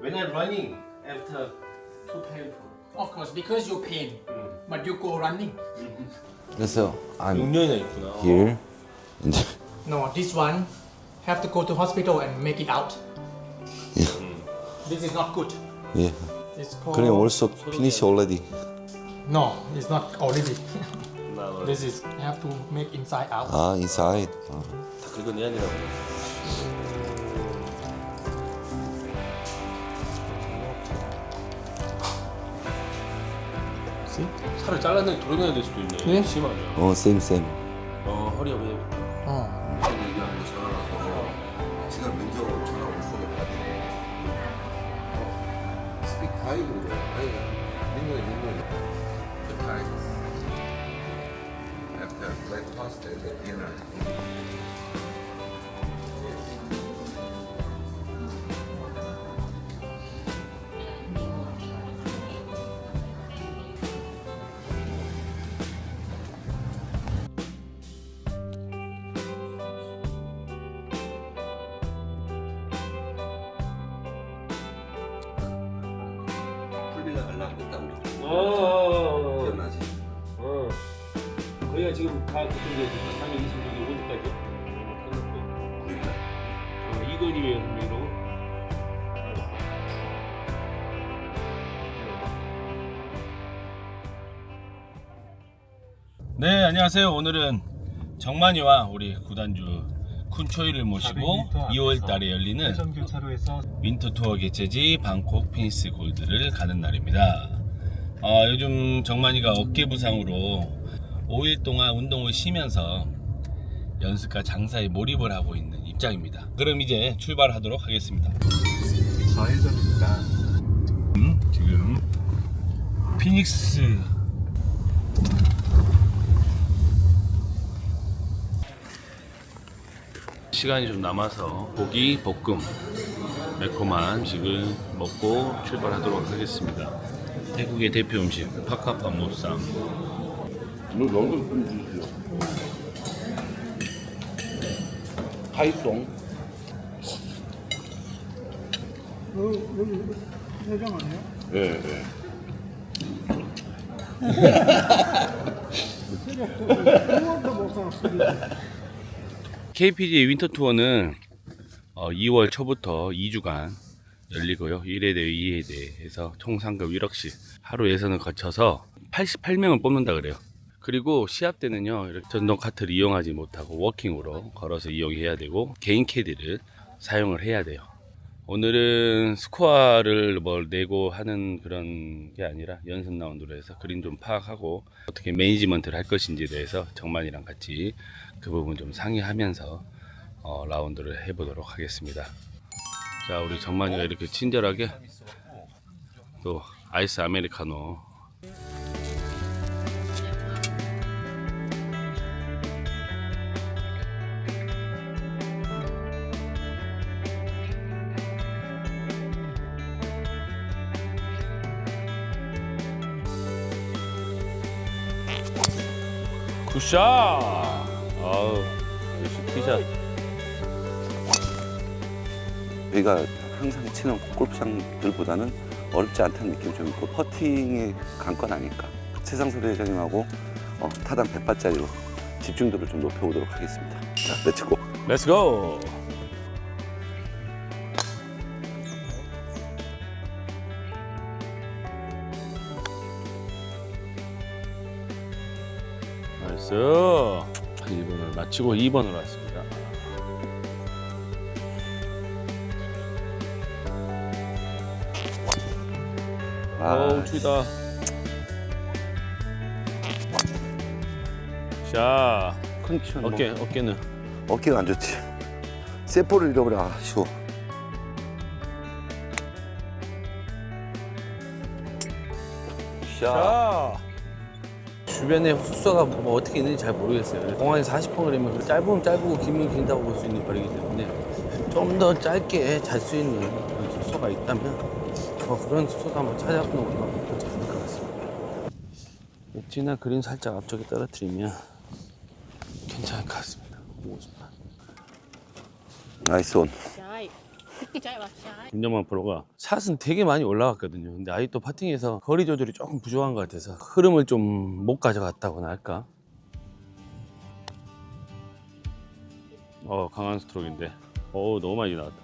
When I'm running after too painful. Of course, because you pain, but you go running. 그래서 I'm 6년이나 있구나. here. 이제 No, this one have to go to hospital and make it out. Yeah. This is not good. 예. It's called. 그래 also finish already. No, it's not already. 나 원래 this is have to make inside out. 아 inside. 아. 다 긁어내야 되라고. See? 살을 잘라내 도려내야 될 수도 있네. 네? 심하면. 어 same. 어 허리. 얘기하는 전화 전화 올 스픽 타이거로 아니 민정이 민정이 The time after breakfast dinner 풀리가 하려고 했다 우리 어. 기억나지? 어. 거기가 지금 다 그쪽에 326이 어디까지? 우리가 어, 이건희의 선배로. 네, 안녕하세요. 오늘은 정만이와 우리 구단주 쿤초이를 모시고 2월 달에 열리는 윈터 투어 개최지 방콕 피니스 골드를 가는 날입니다. 어, 요즘 정만이가 어깨 부상으로 5일 동안 운동을 쉬면서 연습과 장사에 몰입을 하고 있는 입장입니다. 그럼 이제 출발하도록 하겠습니다. 좌회전입니다 음, 지금 피닉스 시간이 좀 남아서 고기 볶음 매콤한 음식을 먹고 출발하도록 하겠습니다. 태국의 대표 음식 파카파모쌈. 물 너무 좀 주시오 하이송 회장 아니에요? 예, 예. KPG 윈터 투어는 2월 초부터 2주간 열리고요. 1회 대회, 2회 대회 해서 총 상금 1억씩 하루 예선을 거쳐서 88명을 뽑는다 그래요. 그리고 시합 때는요. 이렇게 전동 카트를 이용하지 못하고 워킹으로 걸어서 이용해야 되고 개인 캐디를 사용을 해야 돼요. 오늘은 스코어를 뭘 내고 하는 그런 게 아니라 연습 라운드로 해서 그린 좀 파악하고 어떻게 매니지먼트를 할 것인지에 대해서 정만이랑 같이 그 부분 좀 상의하면서 어, 라운드를 해보도록 하겠습니다. 자, 우리 정만이가 이렇게 친절하게 또 아이스 아메리카노 굿샷! 아우, 역시 티샷. 저희가 항상 치는 골프장들보다는 어렵지 않다는 느낌이 좀 있고 퍼팅의 관건 아닐까. 최상섭 회장님하고 어, 타단 100발짜리로 집중도를 좀 높여보도록 하겠습니다. 자, 렛츠고. 렛츠 고! 나이스 1번을 마치고 2번으로 왔습니다 어우 추위다 자 컨디션 어깨 어깨는 뭐, 어깨가 안 좋지. 세포를 잃어버려. 아, 쉬워. 샷. 자 주변에 숙소가 뭐 어떻게 있는지 잘 모르겠어요. 공항에 40분 걸리면 그 짧으면 짧고 길면 길다고 볼 수 있는 거리기 때문에 좀 더 짧게 잘 수 있는 그런 숙소가 있다면 뭐 그런 숙소도 한번 찾아보는 것도 않을 것 같습니다. 엣지나 그린 살짝 앞쪽에 떨어뜨리면 괜찮을 것 같습니다. 50만. 나이스 온. Trái 김정만 프로가 샷은 되게 많이 올라갔거든요. 근데 아직도 파팅에서 거리 조절이 조금 부족한 것 같아서 흐름을 좀 못 가져갔다고나 할까? 어 강한 스트로크인데 어 너무 많이 나왔다.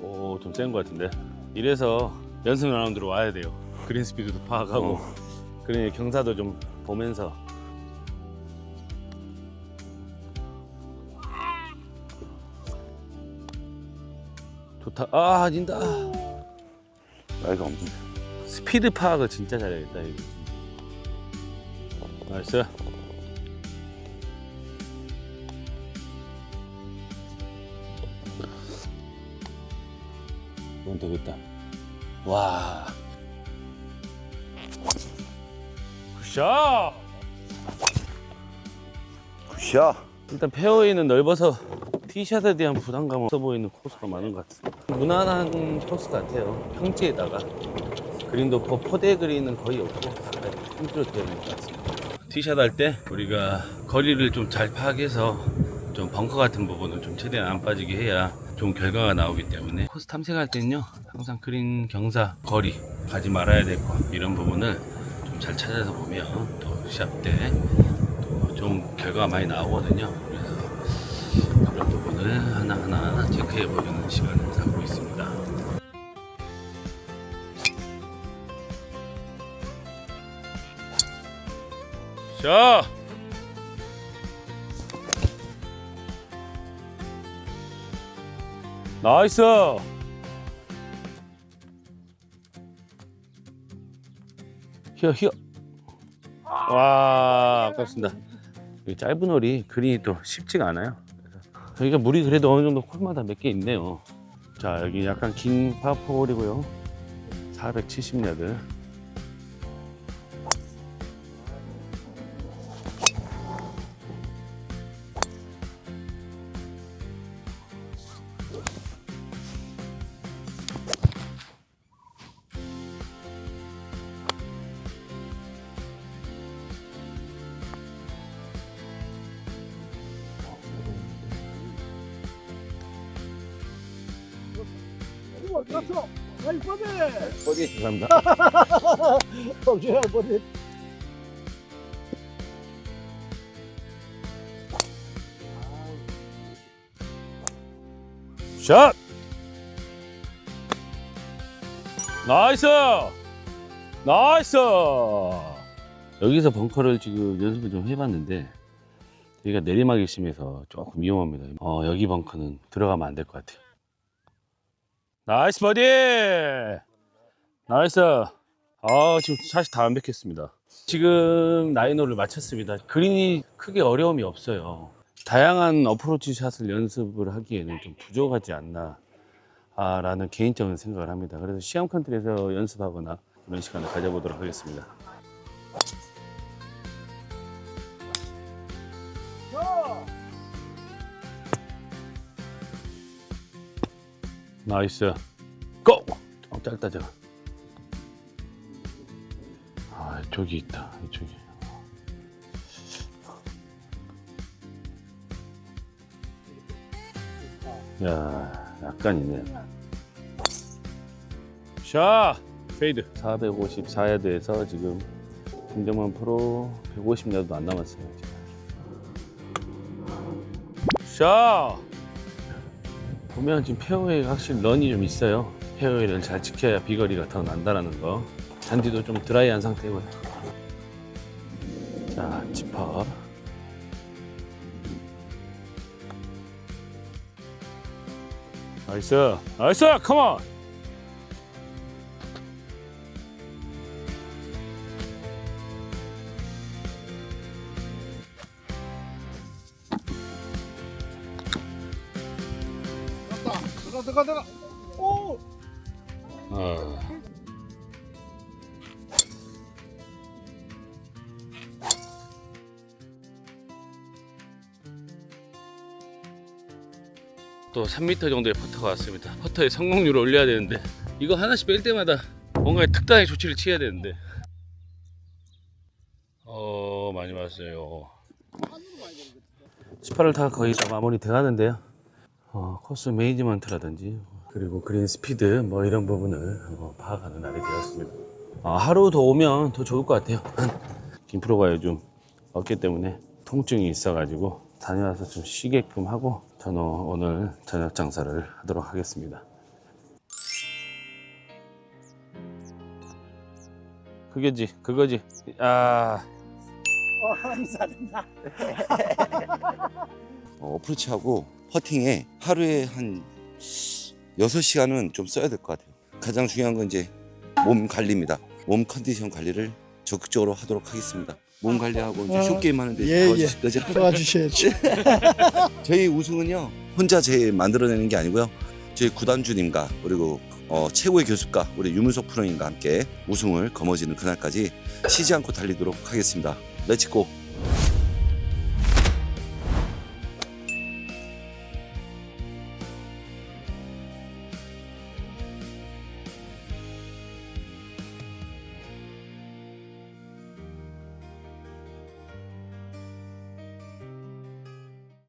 오좀 센 것 같은데 이래서 연습 라운드로 와야 돼요. 그린 스피드도 파악하고 그러니 경사도 좀 보면서 좋다. 아, 아닌다. 나이가 없네. 스피드 파악을 진짜 잘해야겠다, 이거. 나이스. 이건 되겠다. 와. 굿샷! 굿샷. 일단 페어웨이는 넓어서 티샷에 대한 부담감 없어 보이는 코스가 많은 것 같습니다. 무난한 코스 같아요. 평지에다가 그린도 포- 포대 그린은 거의 없고 평지로 되어 있는 것 같습니다. 티샷 할 때 우리가 거리를 좀 잘 파악해서 좀 벙커 같은 부분은 좀 최대한 안 빠지게 해야 좋은 결과가 나오기 때문에 코스 탐색할 때는요 항상 그린 경사 거리 가지 말아야 되고 이런 부분을 좀 잘 찾아서 보면 또 시합때 좀 결과가 많이 나오거든요. 그래서 그런 부분 을 하나하나 체크해 보려는 시간을 갖고 있습니다. 자. 나이스. 히어 히어. 와 아깝습니다. 이 짧은 홀이 그린이 또 쉽지가 않아요. 여기가 물이 그래도 어느 정도 홀마다 몇 개 있네요. 자 여기 약간 긴 파포 홀이고요. 470야드. 감사합니다. 샷! 나이스! 나이스! 여기서 벙커를 지금 연습을 좀 해봤는데 여기가 내리막이 심해서 조금 위험합니다. 어, 여기 벙커는 들어가면 안 될 것 같아요. 나이스 버디! 나이스! 아, 지금 샷이 다 완벽했습니다. 지금 나인홀을 마쳤습니다. 그린이 크게 어려움이 없어요. 다양한 어프로치 샷을 연습을 하기에는 좀 부족하지 않나 아, 라는 개인적인 생각을 합니다. 그래서 시험 컨트리에서 연습하거나 그런 시간을 가져보도록 하겠습니다. 나이스. 고! 어, 짧다 저거 아 저기 있다 이쪽에 야 약간 있네. 샷 페이드. 454야드에서 지금 김정만 프로 150야드도 안 남았어요. 샷 보면 지금 페어웨이가 확실히 런이 좀 있어요. 페어웨이를 잘 지켜야 비거리가 더 난다라는 거. 잔디도 좀 드라이한 상태고요. 자, 집합. 나이스, 나이스, 컴온. 들어가 들어가 들어가. 오. 어. 또 3m 정도의 퍼터가 왔습니다. 퍼터의 성공률을 올려야 되는데 이거 하나씩 뺄 때마다 뭔가 특단의 조치를 취해야 되는데 어 많이 왔어요. 18을 다 거의 다 마무리 돼 가는데요. 어, 코스 매니지먼트라든지 그리고 그린 스피드 뭐 이런 부분을 어, 파악하는 날이 되었습니다. 아, 하루 더 오면 더 좋을 것 같아요. 김프로가 요즘 어깨 때문에 통증이 있어가지고 다녀와서 좀 쉬게끔 하고 저는 오늘 저녁 장사를 하도록 하겠습니다. 그게지, 그거지. 아, 어, 어프로치하고 퍼팅에 하루에 한 6시간은 좀 써야 될 것 같아요. 가장 중요한 건 이제 몸 관리입니다. 몸 컨디션 관리를 적극적으로 하도록 하겠습니다. 몸 관리하고 이제 쇼게임 하는데 예, 도와주실 거죠? 도와주셔야죠. 저희 우승은요 혼자 제 만들어내는 게 아니고요 저희 구단주님과 그리고 어, 최고의 교수가 우리 유문석 프로님과 함께 우승을 거머쥐는 그날까지 쉬지 않고 달리도록 하겠습니다 렛츠고